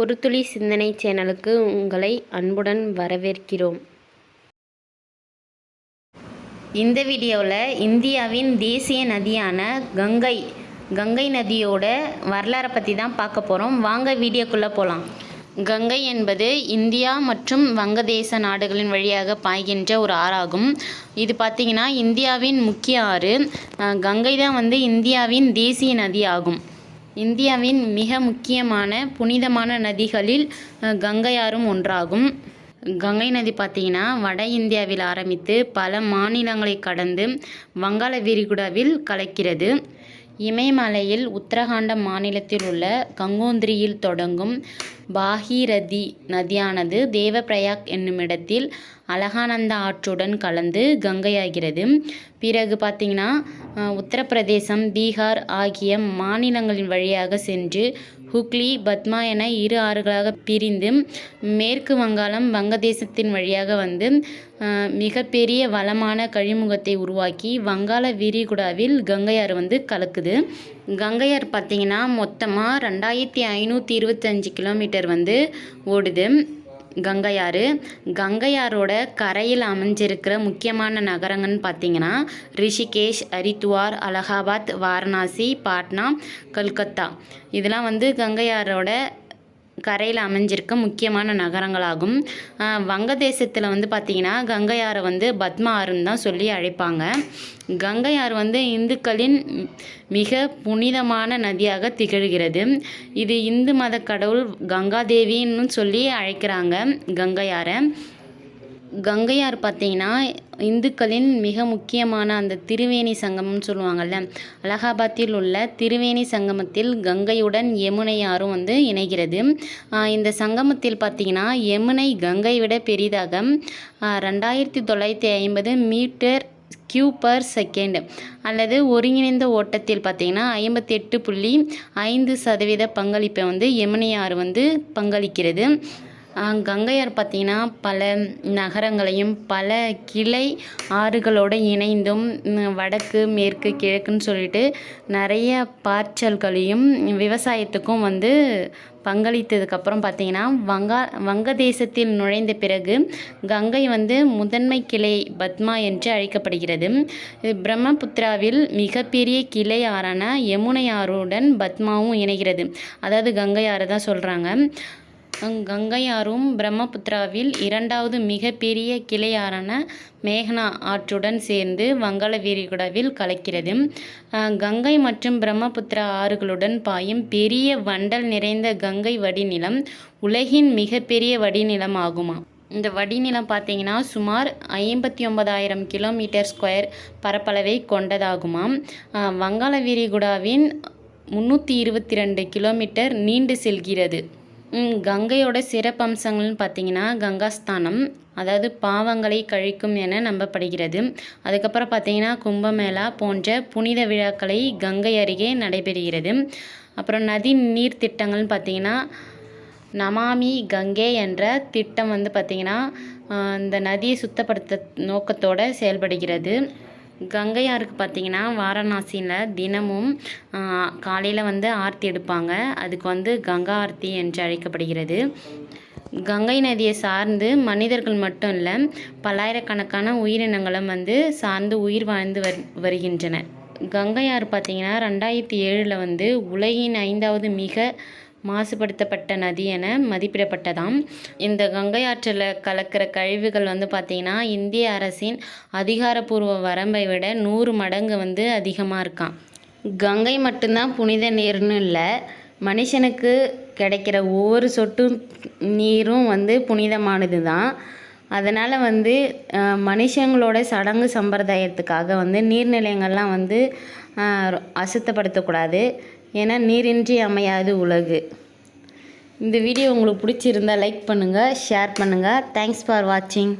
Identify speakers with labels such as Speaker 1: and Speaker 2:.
Speaker 1: ஒரு துளி சிந்தனை சேனலுக்கு உங்களை அன்புடன் வரவேற்கிறோம். இந்த வீடியோவில் இந்தியாவின் தேசிய நதியான கங்கை கங்கை நதியோட வரலாறை பற்றி தான் பார்க்க போகிறோம் வாங்க வீடியோக்குள்ளே போகலாம் கங்கை என்பது இந்தியா மற்றும் வங்கதேச நாடுகளின் வழியாக பாய்கின்ற ஒரு ஆறாகும். இது பார்த்திங்கன்னா இந்தியாவின் முக்கிய ஆறு. கங்கை தான் வந்து இந்தியாவின் தேசிய நதி ஆகும். இந்தியாவின் மிக முக்கியமான புனிதமான நதிகளில் கங்கையாறும் ஒன்றாகும். கங்கை நதி பார்த்திங்கன்னா வட இந்தியாவில் ஆரம்பித்து பல மாநிலங்களை கடந்து வங்காள விரிகுடாவில் கலக்கிறது. இமயமலையில் உத்தரகாண்ட மாநிலத்தில் உள்ள கங்கோந்திரியில் தொடங்கும் பாகீரதி நதியானது தேவப்பிரயாக் என்னுமிடத்தில் அலகானந்தா ஆற்றுடன் கலந்து கங்கையாகிறது. பிறகு பார்த்திங்கன்னா உத்தரப்பிரதேசம் பீகார் ஆகிய மாநிலங்களின் வழியாக சென்று ஹுக்ளி பத்மா என இரு ஆறுகளாக பிரிந்து மேற்கு வங்காளம் வங்கதேசத்தின் வழியாக வந்து மிகப்பெரிய வளமான கழிமுகத்தை உருவாக்கி வங்காள விரிகுடாவில் கங்கையாறு வந்து கலக்குது. கங்கையார் பார்த்திங்கன்னா மொத்தமாக ரெண்டாயிரத்தி ஐநூற்றி இருபத்தஞ்சி கிலோமீட்டர் வந்து ஓடுது. கங்கையாறு. கங்கையாரோட கரையில் அமைஞ்சிருக்கிற முக்கியமான நகரங்கள்னு பார்த்தீங்கன்னா ரிஷிகேஷ் ஹரித்வார் அலகாபாத் வாரணாசி பாட்னா கல்கத்தா. இதெல்லாம் வந்து கங்கையாரோட கரையில் அமைஞ்சிருக்க முக்கியமான நகரங்களாகும். வங்கதேசத்தில் வந்து பார்த்திங்கன்னா கங்கை ஆறை வந்து பத்மா ஆறுன்னு தான் சொல்லி அழைப்பாங்க. கங்கை ஆறு வந்து இந்துக்களின் மிக புனிதமான நதியாக திகழ்கிறது. இது இந்து மத கடவுள் கங்காதேவின்னு சொல்லி அழைக்கிறாங்க கங்கையாரை. கங்கையார் பார்த்தீங்கன்னா இந்துக்களின் மிக முக்கியமான அந்த திருவேணி சங்கமம்னு சொல்லுவாங்கல்ல அலகாபாத்தில் உள்ள திருவேணி சங்கமத்தில் கங்கையுடன் யமுனை ஆறும் வந்து இணைகிறது. இந்த சங்கமத்தில் பார்த்தீங்கன்னா யமுனை கங்கை விட பெரிதாக ரெண்டாயிரத்தி தொள்ளாயிரத்தி ஐம்பது மீட்டர் கியூ பர் செகண்ட் அல்லது ஒருங்கிணைந்த ஓட்டத்தில் பார்த்தீங்கன்னா ஐம்பத்தி எட்டு புள்ளி ஐந்து சதவீத பங்களிப்பை வந்து யமுனை ஆறு வந்து பங்களிக்கிறது. கங்கையார் பார்த்தீங்கன்னா பல நகரங்களையும் பல கிளை ஆறுகளோடு இணைந்தும் வடக்கு மேற்கு கிழக்குன்னு சொல்லிட்டு நிறைய பாய்ச்சல்களையும் விவசாயத்துக்கும் வந்து பங்களித்ததுக்கப்புறம் பார்த்தீங்கன்னா வங்கா வங்கதேசத்தில் நுழைந்த பிறகு கங்கை வந்து முதன்மை கிளை பத்மா என்று அழைக்கப்படுகிறது. பிரம்மபுத்திராவில் மிகப்பெரிய கிளை ஆறான யமுனை ஆறுடன் பத்மாவும் இணைகிறது. அதாவது கங்கை ஆறு தான் சொல்கிறாங்க கங்கையாறும் கங்கை ஆறும் பிரம்மபுத்திராவில் இரண்டாவது மிகப்பெரிய கிளையாறான மேகனா ஆற்றுடன் சேர்ந்து வங்காள விரிகுடாவில் கலக்கிறது. கங்கை மற்றும் பிரம்மபுத்திரா ஆறுகளுடன் பாயும் பெரிய வண்டல் நிறைந்த கங்கை வடிநிலம் உலகின் மிகப்பெரிய வடிநிலம் ஆகுமா? இந்த வடிநிலம் பார்த்தீங்கன்னா சுமார் ஐம்பத்தி ஒன்பதாயிரம் கிலோமீட்டர் ஸ்கொயர் பரப்பளவை கொண்டதாகுமாம் வங்காள விரிகுடாவின் முந்நூற்றி இருபத்தி ரெண்டு கிலோமீட்டர் நீண்டு செல்கிறது. கங்கையோட சிறப்பம்சங்கள்னு பார்த்தீங்கன்னா கங்காஸ்தானம் அதாவது பாவங்களை கழிக்கும் என நம்பப்படுகிறது. அதுக்கப்புறம் பார்த்தீங்கன்னா கும்பமேளா போன்ற புனித விழாக்களை கங்கை அருகே நடைபெறுகிறது. அப்புறம் நதி நீர் திட்டங்கள்னு பார்த்தீங்கன்னா நமாமி கங்கை என்ற திட்டம் வந்து பார்த்திங்கன்னா இந்த நதியை சுத்தப்படுத்த நோக்கத்தோடு செயல்படுகிறது. கங்கையாருக்கு பார்த்திங்கன்னா வாரணாசியில் தினமும் காலையில் வந்து ஆர்த்தி எடுப்பாங்க. அதுக்கு வந்து கங்கா ஆர்த்தி என்று அழைக்கப்படுகிறது. கங்கை நதியை சார்ந்து மனிதர்கள் மட்டும் இல்லை பல்லாயிரக்கணக்கான உயிரினங்களும் வந்து சார்ந்து உயிர் வாழ்ந்து வர் வருகின்றன. கங்கையாறு பார்த்திங்கன்னா ரெண்டாயிரத்தி ஏழில் வந்து உலகின் ஐந்தாவது மிக மாசுபடுத்தப்பட்ட நதி என மதிப்பிடப்பட்டதாம். இந்த கங்கை ஆற்றில் கலக்கிற கழிவுகள் வந்து பார்த்திங்கன்னா இந்திய அரசின் அதிகாரப்பூர்வ வரம்பை விட நூறு மடங்கு வந்து அதிகமாக இருக்காம். கங்கை மட்டும்தான் புனித நீர்னு இல்லை மனுஷனுக்கு கிடைக்கிற ஒவ்வொரு சொட்டு நீரும் வந்து புனிதமானது தான் அதனால் வந்து மனுஷங்களோட சடங்கு சம்பிரதாயத்துக்காக வந்து நீர்நிலைங்கள்லாம் வந்து அசுத்தப்படுத்தக்கூடாது. ஏன்னா நீரின்றி அமையாது உலகு. இந்த வீடியோ உங்களுக்கு பிடிச்சிருந்தா லைக் பண்ணுங்கள் ஷேர் பண்ணுங்கள் தேங்க்ஸ் ஃபார் வாட்சிங்